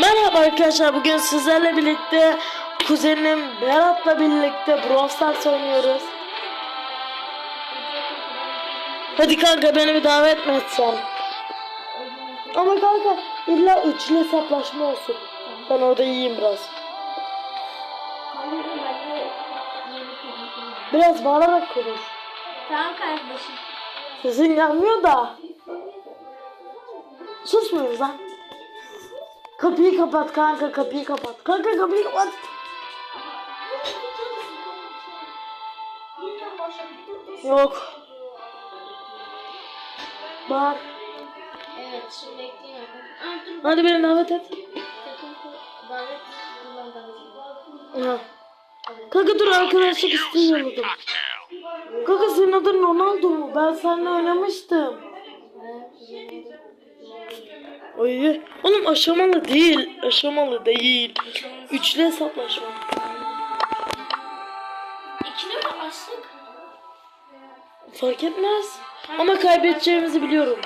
Merhaba arkadaşlar bugün sizlerle birlikte kuzenim Berat'la birlikte Brawl Stars oynuyoruz. Hadi kanka beni bir davet mi etsen? Ama kanka illa üçlü hesaplaşma olsun. Ben orada yiyeyim biraz. Biraz bağırarak konuş. Tamam kardeşim. Sesin gelmiyor da. Susmuyoruz lan. Kapıyı kapat kanka kapıyı kapat. Kanka kapıyı kapat. Yok. Bağır. Evet şimdi bekleyin arkadaşlar. Hadi beni davet et. Kanka dur arkadaşlık isteği yolladım. Kanka senin adın Ronaldo mu? Ben seninle oynamıştım. Oy. Oğlum aşamalı değil. Aşamalı değil. Üçlü hesaplaşma. İkili mi açtık? Fark etmez. Ama kaybedeceğimizi biliyorum.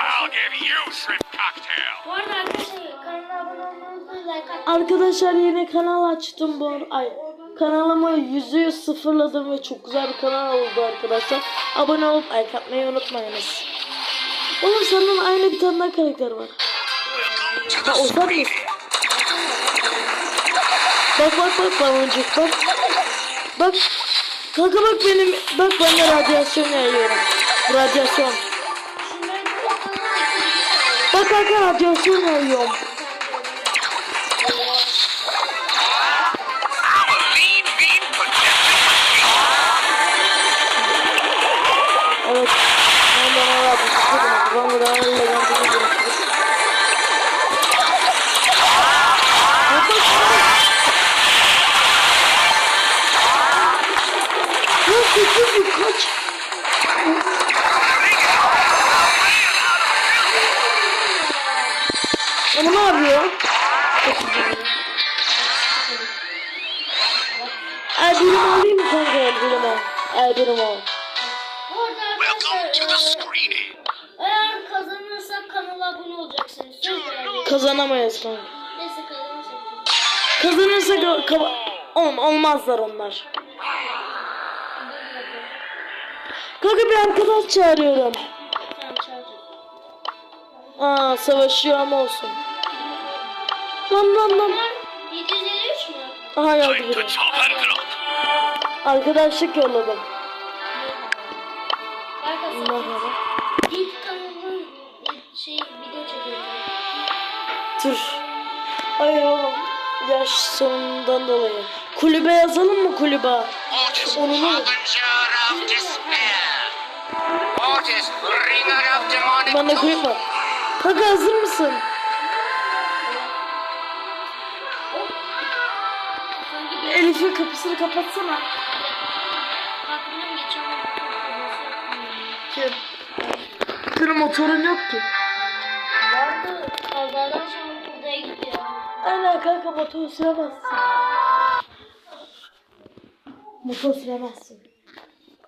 Bu arada arkadaşlar kanala abone olmayı unutmayın. Like atmayı. Arkadaşlar yeni kanal açtım bu ar- ay kanalımı yüzde yüz sıfırladım ve çok güzel bir kanal oldu arkadaşlar. Abone olup like atmayı unutmayınız. Oğlum senden aynı bir tane daha karakter var. Ha screen. misin? Bak bak bak baloncuk bak. Bak. Kanka bak benim bak ben de radyasyon yayıyorum. Radyasyon. Bak kanka radyasyon yayıyorum. Kazanamayız kanka. Neyse kazanırsak. Kazanırsa ka- ka- Oğlum olmazlar onlar. Kanka bir arkadaş çağırıyorum. Aa savaşıyor ama olsun. Lan lan lan. Bunlar 753 mü? Aha geldi biri. Arkadaşlık yolladım. Ay oğlum. Yaş sonundan dolayı. Kulübe yazalım mı kulübe? Onu mu? doom. var. Kanka hazır mısın? Elif'in kapısını kapatsana. Kim? Senin motorun yok ki. vardı. Kazadan sonra. Aynen kanka motor süremezsin. Motor süremezsin.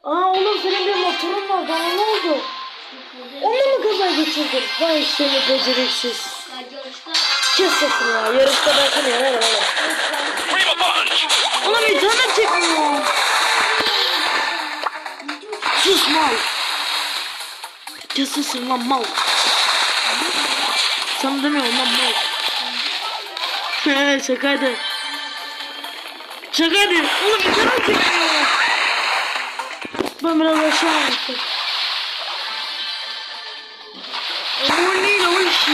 Aa oğlum senin bir motorun var bana ne oldu? Onu mu kaza geçirdin? Vay seni beceriksiz. Kes sesini ya. Yarışta bakın ya. Ver ver. Oğlum internet çekmiyor. Sus mal. Kes sesini lan mal. Sana demiyorum lan mal. He şakaydı. Şakaydı. Oğlum internet çekmiyor. Ben biraz aşağı indim. Aman değil o iş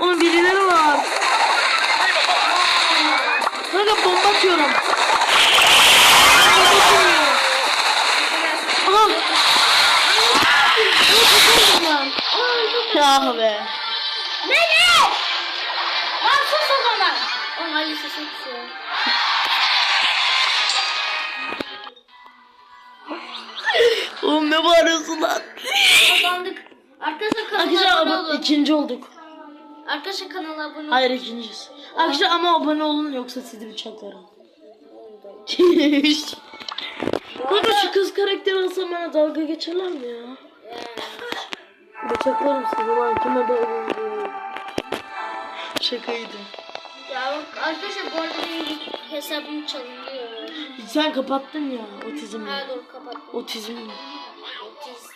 Oğlum birileri var. Kanka bomba atıyorum. Bomba atıyorum. Aha. Ya be. Ali sesin kısıyor. Oğlum ne bağırıyorsun lan? Kazandık. Arkadaşlar kanala Arkadaşlar abone ama olun. ikinci olduk. Arkadaşlar kanala abone olun. Hayır ikinciyiz. Arkadaşlar ama abone olun yoksa sizi bıçaklarım. Kanka şu kız karakter alsam bana dalga geçerler mi ya? Bıçaklarım sizi lan kime dalga geçiyor? Şakaydı. Ya bak arkadaşlar bu arada benim hesabım çalınıyor. Sen kapattın ya otizmle. Ha doğru kapattım. Otizmle. Otiz.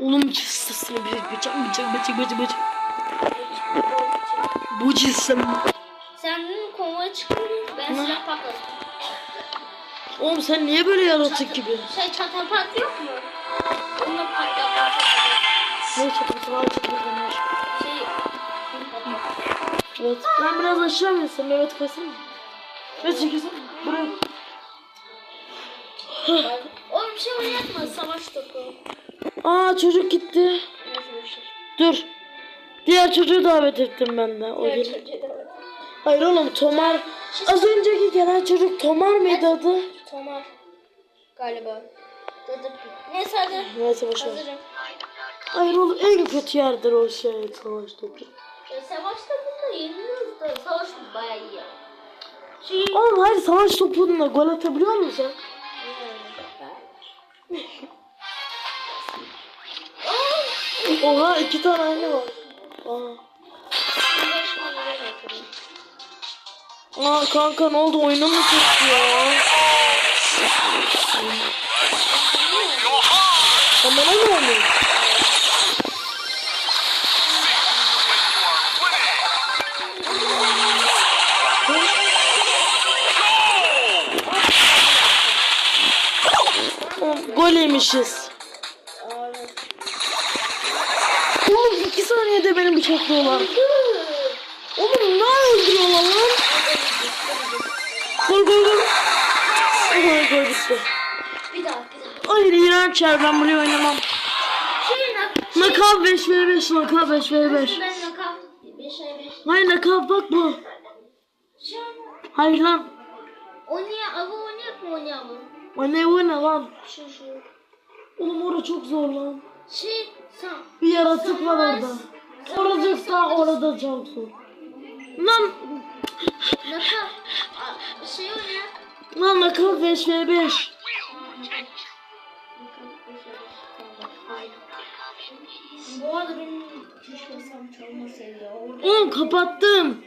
Oğlum cıstasını bir bıçak bıçak bıçak bıçak bıçak. Bu cisim. Sen dün konvoya çıktın ben silah patladım. Oğlum sen niye böyle yaratık gibi? Şey çatapat yok mu? Onunla patlatma Ne var. Şey Evet. Ben biraz aşağı mı insem? Evet kaysana. Evet çekilsene. Buraya. Oğlum şey oynatma savaş topu. Aa çocuk gitti. Dur. Diğer çocuğu davet ettim ben de. O Diğer gelir. çocuğa da bak. Hayır oğlum Tomar. Az önceki gelen çocuk Tomar mıydı adı? Tomar. Galiba. Dadı. Neyse hadi. Neyse boşver. Hazırım. Hayır oğlum en kötü yerdir o şey savaş topu. Ya savaşta bunda yeniliyoruz da savaş bayağı iyi ya. Şey, Oğlum hayır savaş topunda gol atabiliyor musun sen? Oha iki tane aynı var. Aa. Aa kanka ne oldu oyunu mu tuttu ya? Your heart. Kamera ne Gol yemişiz. Oğlum iki saniyede beni bıçaklıyorlar. Oğlum ne öldürüyorlar lan? Gol gol gol. Gol gol bitti. Bir daha bir daha. Hayır iğrenç yer ben buraya oynamam. Şey nak. Nakav 5 v 5 nakav 5 v 5. Ben nakal. 5 ay 5. Hayır nakav bak bu. Şey Hayır lan. Oynaya, avı oynayak mı oynayalım? O ne o ne lan? Şu şu. Oğlum orada çok zor lan. Şey sen. Bir yaratık var orada. Oracıksa orada çok zor. Lan Nakal. Şey oynayak. lan nakav 5 v 5. Bu arada benim keşke hesabım çalmasaydı. Orada. Oğlum kapattım.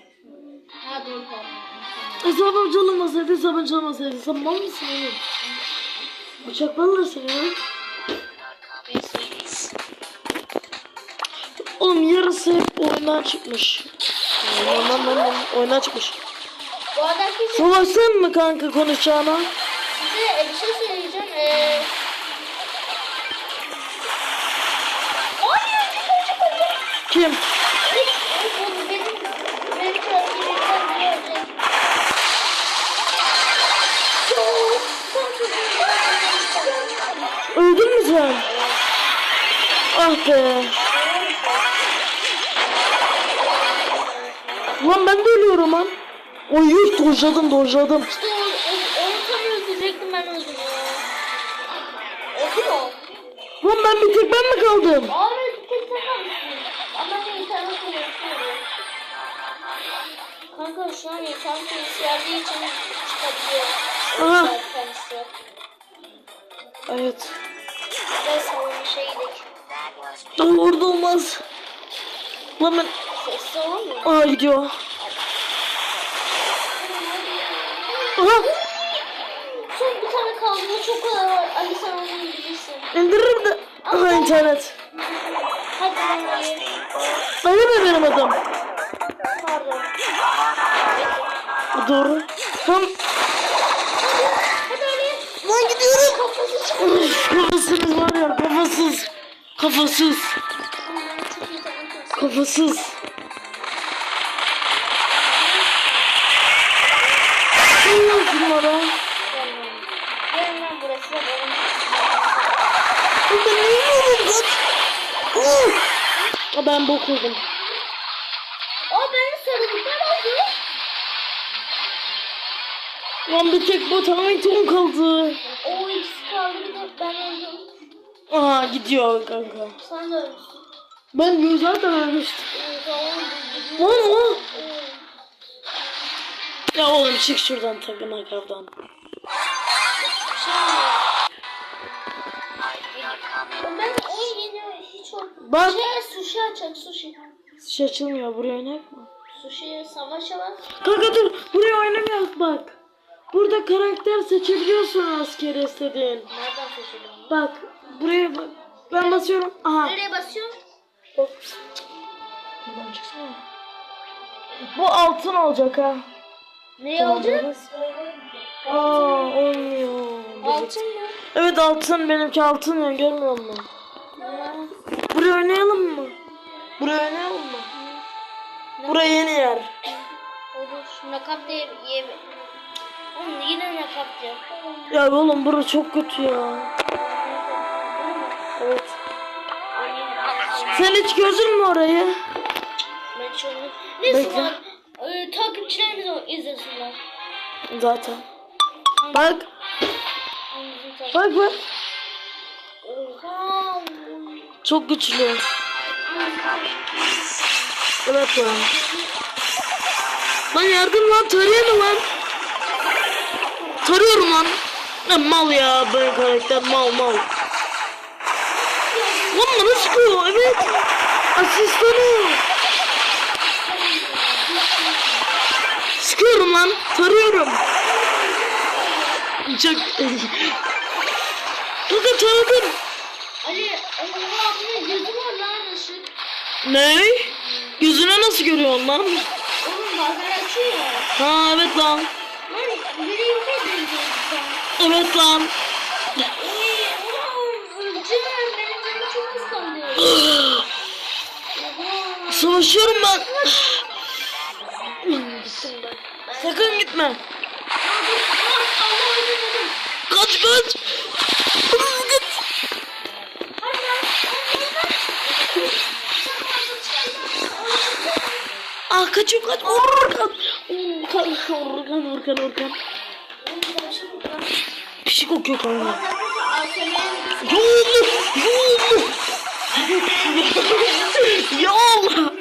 Ha doğru pardon. Hesabım çalınmasaydı hesabım çalmasaydı. Sen mal mısın oğlum? Bıçaklarlar seni ya. Oğlum yarısı hep oyundan çıkmış. Oyundan, oyundan, oyundan çıkmış. Bu arada arkadaşlar Savaşsın mı kanka konuşacağına? size bir şey söyleyeceğim. Ee... Bir. Kim? Ölecek. Öldün mü sen? Ah be. Lan ben de ölüyorum lan. Oy dojladım dojladım. İşte o, o, onu tam öldürecektim ben öldüm ya. Öldü mü o? Lan ben bir tek ben mi kaldım? Abi bir tek sen kalmışsın. Ama ne internet konuşuyorum. Kanka şu an internet konuşu verdiği için çıkabiliyor. Aha. Evet. Gel salona şey gidelim. Orada olmaz. Lan ben... Sessiz olamıyor. Aa gidiyor. Aha. Son bir tane kaldı. Çok kolay var. Ali sen onu indirirsin. İndiririm de. Aha internet. Hadi ben benim adım? Pardon. Doğru. Lan, Hadi Ali. lan gidiyorum. Üf, Kafasız var ya kafasız. Kafasız. Kafasız. Gelin lan burası da benim. Burada ne yiyorum! Aa, Ben bok oldum. Aa benim sarılıklar oldu. Lan bir tek tamam item kaldı. O ikisi kaldı bir de ben öldüm. Aa gidiyor kanka. Sen de ölmüşsün. Ben zaten ölmüştüm. Ee. Lan o. Ya oğlum çık şuradan şey mi? Ben yeni hiç olmadı. Bak. Şey sushi açacak sushi. Şey açılmıyor buraya oynak mı? Sushi savaşa bak. Kanka dur buraya oynamıyoruz bak. Burada karakter seçebiliyorsun askeri istediğin. Nereden seçelim? Bak buraya bak. Ben basıyorum. Aha. Nereye basıyorum? Bak. Buradan çıksana. Bu altın olacak ha. Nereye olacak? Aa olmuyor. Altın mı? Evet altın benimki altın ya görmüyor musun? Buraya oynayalım mı? Buraya oynayalım mı? Buraya yeni yer. Olur. Nakap diye yeme. Oğlum yine nakap diyor. Ya oğlum burası çok kötü ya. Evet. Sen hiç gördün mü orayı? Ben şöyle. Neyse Bekle. var. Ee, takipçilerimiz izlesinler. Zaten. Bak. Bak bak. Oha. Çok güçlü. Evet lan. Lan yardım lan mu lan? Tarıyorum lan. Ne mal ya benim karakter mal mal. Lan bana sıkıyor evet. Asistanı. Sıkıyorum lan. Tarıyorum. Çok... Kanka taradım. Ali, oha bunun gözü var lan ışık. Ne? Gözüne nasıl görüyorsun lan? Oğlum bazen açıyor. Ha evet lan. Lan biri yok. Evet lan. Eee oğlum Sakın gitme. Kaç kaç. Git. Ah kaçıyor kaç. Urkan. Urkan. Urkan Urkan Urkan. Pişik kokuyor kanka. Yoğunlu. Yoğunlu. Ya Allah.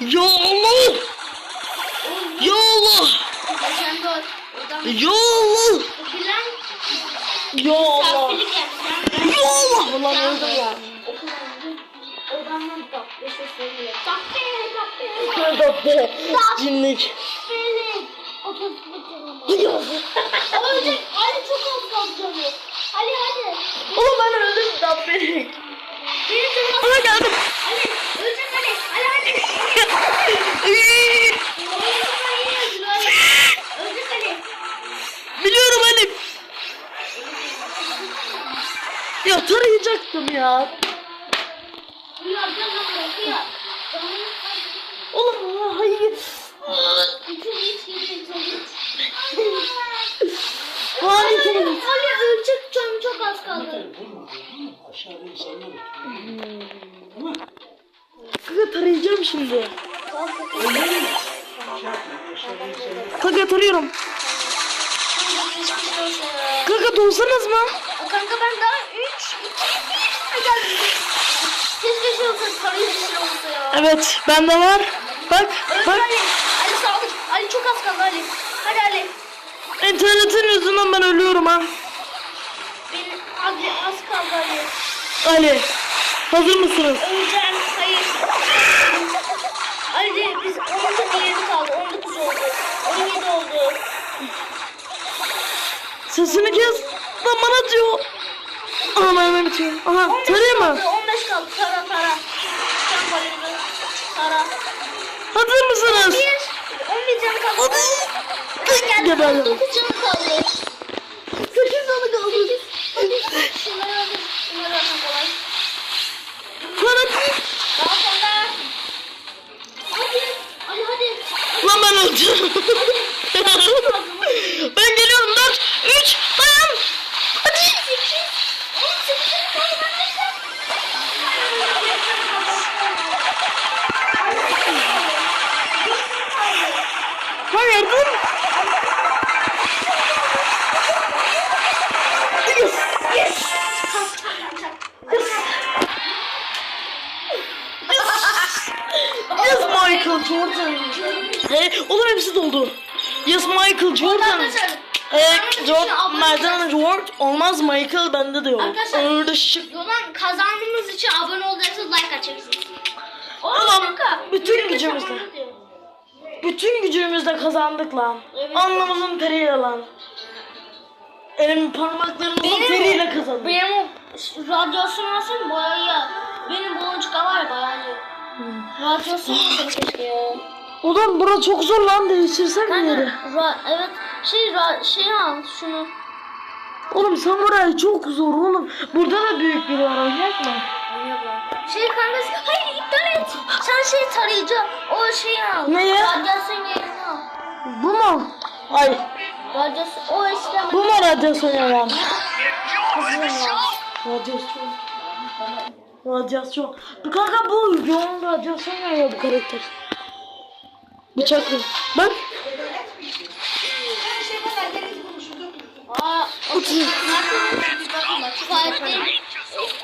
Ya Allah. Ya Allah. Ya Allah. Ya Allah. Ya Allah. Ulan öldüm ya. Kırdattı. Cinlik. Ölecek. Ali çok az kaldı canı. Ali hadi. Oğlum ben öldüm. Dabbeli. Benim canım Ana geldim. Ali ölecek Ali. Ali hadi. Ölecek Ali. Biliyorum Elif. Ya tarayacaktım ya. Oğlum hayır. Harika. Ali ölecek canım çok az kaldı. Kanka tarayacağım şimdi. Kanka tarıyorum. Kanka doğsanız mı? Kanka ben daha 3 2 geldim. Keşke şey olsa sarı yeşil olsa ya. Evet bende var. Bak Öldü bak. Ali. Ali sağ ol. Ali çok az kaldı Ali. Hadi Ali. İnternetin yüzünden ben ölüyorum ha. Benim abi az kaldı Ali. Ali. Hazır mısınız? Öleceğim. Hayır. Ali biz 19 20 kaldı. 19 oldu. 17 oldu. Sesini kes. Lan bana diyor. Aha mermi bitiyor. Aha 15 tarayayım mı? kaldı. 15 kaldı. Tara tara. Tara. Hazır mısınız? 1. 11 canı kaldı. Hadi. Geldim. Geberdim. 9 canı kaldı. 8 tane kaldı. Şunları aldım. Şunları aldım kolay. Yes Michael Jordan. Hey, Jordan, Jordan. Olmaz Michael bende de yok. Arkadaşlar. Öyle şık. Yolan kazandığımız için abone olacaksınız like atacaksınız. Oğlum, bütün gücümüzle. bütün gücümüzle kazandık lan. Evet. Alnımızın teriyle lan. Elim parmaklarımızın Benim- teriyle kazandık. Benim o radyasyon olsun iyi. Benim boncuklar var ya bayağı iyi. Radyasyon olsun keşke ya. Ulan bura çok zor lan değiştirsek mi yeri? ra, evet şey ra, şey al şunu. Oğlum samuray çok zor oğlum. Burada da büyük biri var oynayacak mı? Şey kanka hayır iptal et. Sen şey tarayıcı o şeyi al. Ne ya? Radyasyon yerini al. Bu mu? Hayır. Radyasyon o işte. Bu mu radyasyon the show. Radyasyon. Radyasyon. Kanka bu yoğun radyasyon yayıyor bu karakter. Bıçaklı. Bak. Aa o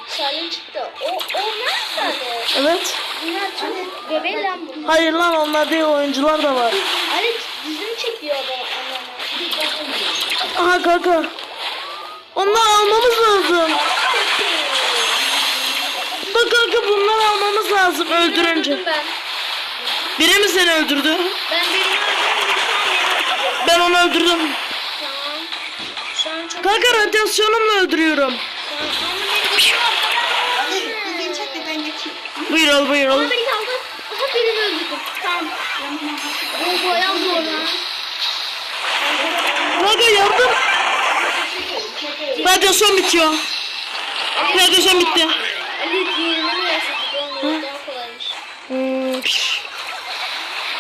Salim çıktı. O, o nerede? Evet. Bunlar çok bebe lan bunlar. Hayır lan onlar değil oyuncular da var. Ali dizini çekiyor adam. Aha kanka. Onları almamız lazım. Bak kanka bunları almamız lazım öldürünce. Ben. Biri mi seni öldürdü? Ben birini öldürdüm. Ben onu öldürdüm. Tamam. Şu an çok... Kanka radyasyonumla öldürüyorum. Buyur al buyur al. Ama beni kaldı. Aha birini öldürdüm. Tamam. O bayağı zor lan. Kanka yardım. Radyasyon bitiyor. Radyasyon bitti. Ali diğerini mi yasadık? Olmuyor. Daha kolaymış. Hmm.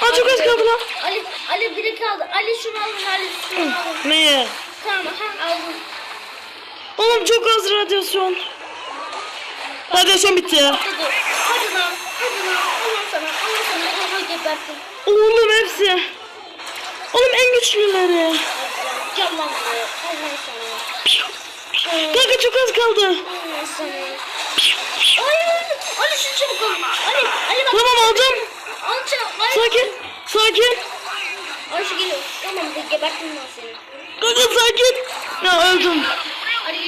Aa çok az kaldı lan. Ali, Ali biri kaldı. Ali şunu alın. Ali şunu alın. Neye? Tamam. Ha aldım. Oğlum çok az radyasyon. Radyasyon bitti. Hadi. Hadi lan. Hadi lan. Allah sana. Allah sana. Allah gebertin. Oğlum hepsi. Oğlum en güçlüleri. Gel lan buraya. Allah sana. Kanka çok az kaldı. Allah sana. Hayır. Ali şunu çabuk al. Ali. Ali bak. Tamam alacağım. Sakin. Sakin. Şu geliyor. Tamam. de Gebertin lan seni. Kanka sakin. Ya öldüm. Hadi.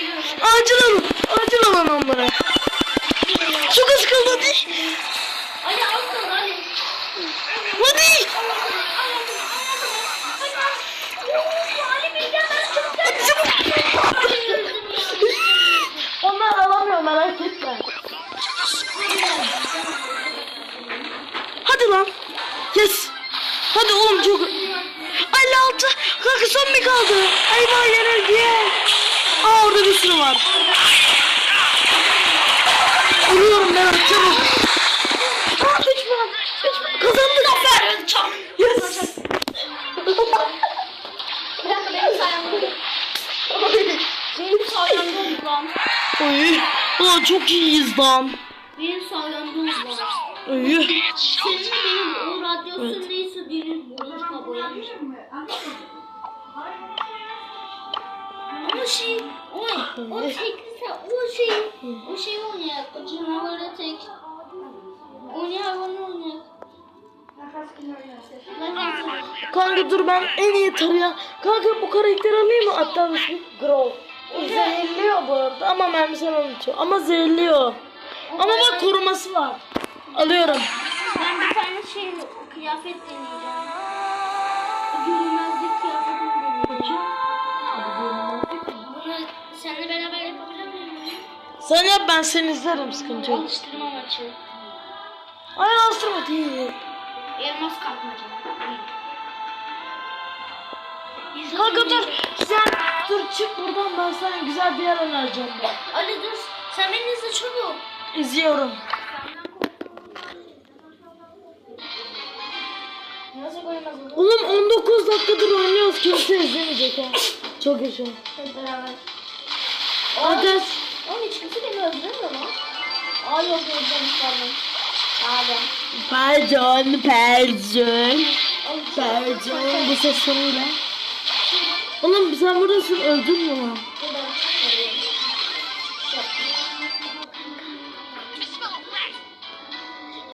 Acil alın. Acil alın onları. Çok az kaldı hadi. Ali al. Hadi. Hadi. Bir. Hadi. Onlar alamıyor merak etme. Hadi lan. Yes. Hadi oğlum çok... 56. Kanka son bir kaldı. Eyvah yenildi. Aa orada bir sürü var. Vuruyorum ben çabuk. Aa üç puan. Üç puan. Kazandık. Yes. Bir dakika benim sayemde. Benim sayemde lan. Oy. Ulan çok iyiyiz lan. Benim sayemde lan. Oy. Ama şey, o, o teklise, o şey, o şey oynayak, o canavarı tek. Oynayak, onu oynayak. Kanka dur ben en iyi tarayan. Kanka bu karakteri alayım mı? Hatta ismi Grow. O zehirliyor bu arada ama mermisini unutuyor. Ama zehirliyor. Ama bak koruması var. Alıyorum. Ben bir tane şey, kıyafet deneyeceğim. Görünmezlik kıyafetini deneyeceğim. Seninle beraber yapabilir miyim? Sen yap ben seni izlerim sıkıntı yok. Alıştırma maçı. Ay astırma değil. Elmas kapmaca. Kanka dur sen dur çık buradan ben sana güzel bir yer önereceğim bak. Ali dur. Sen beni izle çabuk. İzliyorum. Oğlum 19 dakikadır oynuyoruz kimse izlemeyecek ha. Çok yaşa. Hep beraber. Arkadaş Oğlum hiç kimse beni öldürmüyor lan. Aa yok öldürmüş pardon. Pardon. Pardon, pardon. Pardon bu ses sonuyla. Oğlum sen buradasın öldün mü lan?